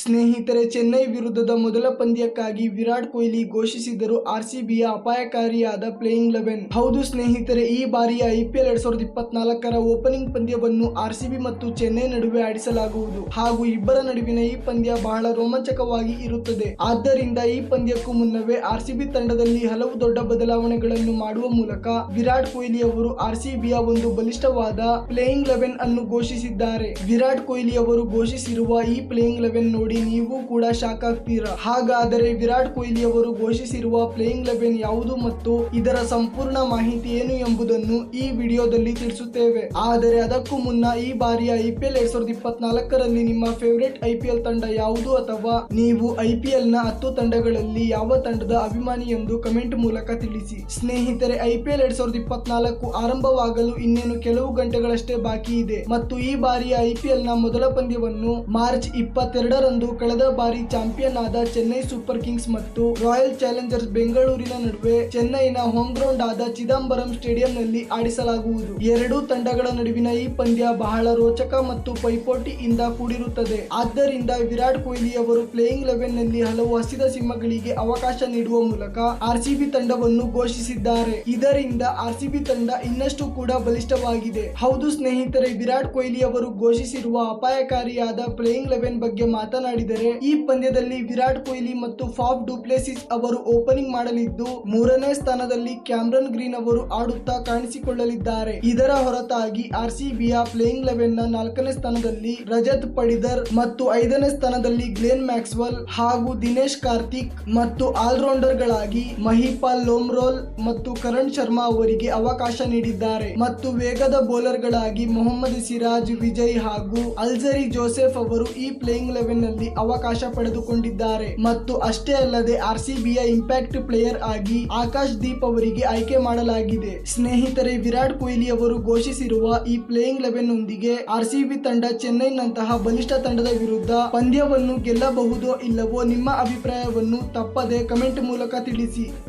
ಸ್ನೇಹಿತರೆ, ಚೆನ್ನೈ ವಿರುದ್ಧದ ಮೊದಲ ಪಂದ್ಯಕ್ಕಾಗಿ ವಿರಾಟ್ ಕೊಹ್ಲಿ ಘೋಷಿಸಿದರು. ಆರ್ಸಿಬಿಯ ಅಪಾಯಕಾರಿಯಾದ ಪ್ಲೇಯಿಂಗ್ ಲೆವೆನ್. ಹೌದು ಸ್ನೇಹಿತರೆ, ಈ ಬಾರಿಯ ಐಪಿಎಲ್ ಎರಡ್ ಸಾವಿರದ ಇಪ್ಪತ್ನಾಲ್ಕರ ಓಪನಿಂಗ್ ಪಂದ್ಯವನ್ನು ಆರ್ಸಿಬಿ ಮತ್ತು ಚೆನ್ನೈ ನಡುವೆ ಆಡಿಸಲಾಗುವುದು. ಹಾಗೂ ಇಬ್ಬರ ನಡುವಿನ ಈ ಪಂದ್ಯ ಬಹಳ ರೋಮಾಂಚಕವಾಗಿ ಇರುತ್ತದೆ. ಆದ್ದರಿಂದ ಈ ಪಂದ್ಯಕ್ಕೂ ಮುನ್ನವೇ ಆರ್ಸಿಬಿ ತಂಡದಲ್ಲಿ ಹಲವು ದೊಡ್ಡ ಬದಲಾವಣೆಗಳನ್ನು ಮಾಡುವ ಮೂಲಕ ವಿರಾಟ್ ಕೊಹ್ಲಿ ಅವರು ಆರ್ಸಿಬಿಯ ಒಂದು ಬಲಿಷ್ಠವಾದ ಪ್ಲೇಯಿಂಗ್ ಲೆವೆನ್ ಅನ್ನು ಘೋಷಿಸಿದ್ದಾರೆ. ವಿರಾಟ್ ಕೊಹ್ಲಿ ಅವರು ಘೋಷಿಸಿರುವ ಈ ಪ್ಲೇಯಿಂಗ್ ಲೆವೆನ್ ನೋಡಿ ನೀವು ಕೂಡ ಶಾಕ್ ಆಗ್ತೀರಾ ಹಾಗಾದರೆ ವಿರಾಟ್ ಕೊಹ್ಲಿ ಅವರು ಘೋಷಿಸಿರುವ ಪ್ಲೇಯಿಂಗ್ ಲೆವೆನ್ ಯಾವುದು ಮತ್ತು ಇದರ ಸಂಪೂರ್ಣ ಮಾಹಿತಿ ಏನು ಎಂಬುದನ್ನು ಈ ವಿಡಿಯೋದಲ್ಲಿ ತಿಳಿಸುತ್ತೇವೆ. ಆದರೆ ಅದಕ್ಕೂ ಮುನ್ನ ಈ ಬಾರಿಯ ಐಪಿಎಲ್ ಎರಡ್ ಸಾವಿರದ ಇಪ್ಪತ್ನಾಲ್ಕರಲ್ಲಿ ನಿಮ್ಮ ಫೇವರೇಟ್ ಐಪಿಎಲ್ ತಂಡ ಯಾವುದು ಅಥವಾ ನೀವು ಐಪಿಎಲ್ನ ಹತ್ತು ತಂಡಗಳಲ್ಲಿ ಯಾವ ತಂಡದ ಅಭಿಮಾನಿ ಎಂದು ಕಮೆಂಟ್ ಮೂಲಕ ತಿಳಿಸಿ. ಸ್ನೇಹಿತರೆ ಐಪಿಎಲ್ ಎರಡ್ ಸಾವಿರದ ಇಪ್ಪತ್ನಾಲ್ಕು ಆರಂಭವಾಗಲು ಇನ್ನೇನು ಕೆಲವು ಗಂಟೆಗಳಷ್ಟೇ ಬಾಕಿ ಇದೆ. ಮತ್ತು ಈ ಬಾರಿಯ ಐಪಿಎಲ್ನ ಮೊದಲ ಪಂದ್ಯವನ್ನು ಮಾರ್ಚ್ ಇಪ್ಪತ್ತೆರಡರಂದು ಕಳೆದ ಬಾರಿ ಚಾಂಪಿಯನ್ ಆದ ಚೆನ್ನೈ ಸೂಪರ್ ಕಿಂಗ್ಸ್ ಮತ್ತು ರಾಯಲ್ ಚಾಲೆಂಜರ್ಸ್ ಬೆಂಗಳೂರಿನ ನಡುವೆ ಚೆನ್ನೈನ ಹೋಮ್ ಗ್ರೌಂಡ್ ಆದ ಚಿದಂಬರಂ ಸ್ಟೇಡಿಯಂನಲ್ಲಿ ಆಡಿಸಲಾಗುವುದು. ಎರಡೂ ತಂಡಗಳ ನಡುವಿನ ಈ ಪಂದ್ಯ ಬಹಳ ರೋಚಕ ಮತ್ತು ಪೈಪೋಟಿಯಿಂದ ಕೂಡಿರುತ್ತದೆ. ಆದ್ದರಿಂದ ವಿರಾಟ್ ಕೊಹ್ಲಿ ಅವರು ಪ್ಲೇಯಿಂಗ್ ಲೆವೆನ್ನಲ್ಲಿ ಹಲವು ಹಸಿದ ಸಿಂಹಗಳಿಗೆ ಅವಕಾಶ ನೀಡುವ ಮೂಲಕ ಆರ್ಸಿಬಿ ತಂಡವನ್ನು ಘೋಷಿಸಿದ್ದಾರೆ. ಇದರಿಂದ ಆರ್ಸಿಬಿ ತಂಡ ಇನ್ನಷ್ಟು ಕೂಡ ಬಲಿಷ್ಠವಾಗಿದೆ. ಹೌದು ಸ್ನೇಹಿತರೆ, ವಿರಾಟ್ ಕೊಹ್ಲಿ ಅವರು ಘೋಷಿಸಿರುವ ಅಪಾಯಕಾರಿಯಾದ ಪ್ಲೇಯಿಂಗ್ ಲೆವೆನ್ ಬಗ್ಗೆ ಮಾತನಾಡಿದರೆ, ಈ ಪಂದ್ಯದಲ್ಲಿ ವಿರಾಟ್ ಕೊಹ್ಲಿ ಮತ್ತು ಫಾಫ್ ಡುಪ್ಲೆಸಿಸ್ ಅವರು ಓಪನಿಂಗ್ ಮಾಡಲಿದ್ದು, ಮೂರನೇ ಸ್ಥಾನದಲ್ಲಿ ಕ್ಯಾಮ್ರನ್ ಗ್ರೀನ್ ಅವರು ಆಡುತ್ತಾ ಕಾಣಿಸಿಕೊಳ್ಳಲಿದ್ದಾರೆ. ಇದರ ಹೊರತಾಗಿ ಆರ್ ಸಿಬಿಯ ಪ್ಲೇಯಿಂಗ್ ಲೆವೆನ್ನ ನಾಲ್ಕನೇ ಸ್ಥಾನದಲ್ಲಿ ರಜತ್ ಪಡಿದರ್ ಮತ್ತು ಐದನೇ ಸ್ಥಾನದಲ್ಲಿ ಗ್ಲೇನ್ ಮ್ಯಾಕ್ಸ್ವೆಲ್ ಹಾಗೂ ದಿನೇಶ್ ಕಾರ್ತಿಕ್ ಮತ್ತು ಆಲ್ರೌಂಡರ್ ಗಳಾಗಿ ಮಹಿಪಾಲ್ ಲೋಮ್ರೋಲ್ ಮತ್ತು ಕರಣ್ ಶರ್ಮಾ ಅವರಿಗೆ ಅವಕಾಶ ನೀಡಿದ್ದಾರೆ. ಮತ್ತು ವೇಗದ ಬೌಲರ್ ಗಳಾಗಿ ಮೊಹಮ್ಮದ್ ಸಿರಾಜ್, ವಿಜಯ್ ಹಾಗೂ ಅಲ್ಜರಿ ಜೋಸೆಫ್ ಅವರು ಈ ಪ್ಲೇಯಿಂಗ್ ಲೆವೆನ್ ನಲ್ಲಿ ಅವಕಾಶ ಪಡೆದುಕೊಂಡಿದ್ದಾರೆ. ಮತ್ತು ಅಷ್ಟೇ ಅಲ್ಲದೆ ಆರ್ಸಿಬಿಯ ಇಂಪ್ಯಾಕ್ಟ್ ಪ್ಲೇಯರ್ ಆಗಿ ಆಕಾಶ್ ದೀಪ್ ಅವರಿಗೆ ಆಯ್ಕೆ ಮಾಡಲಾಗಿದೆ. ಸ್ನೇಹಿತರೆ, ವಿರಾಟ್ ಕೊಹ್ಲಿ ಅವರು ಘೋಷಿಸಿರುವ ಈ ಪ್ಲೇಯಿಂಗ್ ಲೆವೆನ್ ನೊಂದಿಗೆ ಆರ್ಸಿಬಿ ತಂಡ ಚೆನ್ನೈನಂತಹ ಬಲಿಷ್ಠ ತಂಡದ ವಿರುದ್ಧ ಪಂದ್ಯವನ್ನು ಗೆಲ್ಲಬಹುದೋ ಇಲ್ಲವೋ ನಿಮ್ಮ ಅಭಿಪ್ರಾಯವನ್ನು ತಪ್ಪದೆ ಕಮೆಂಟ್ ಮೂಲಕ ತಿಳಿಸಿ.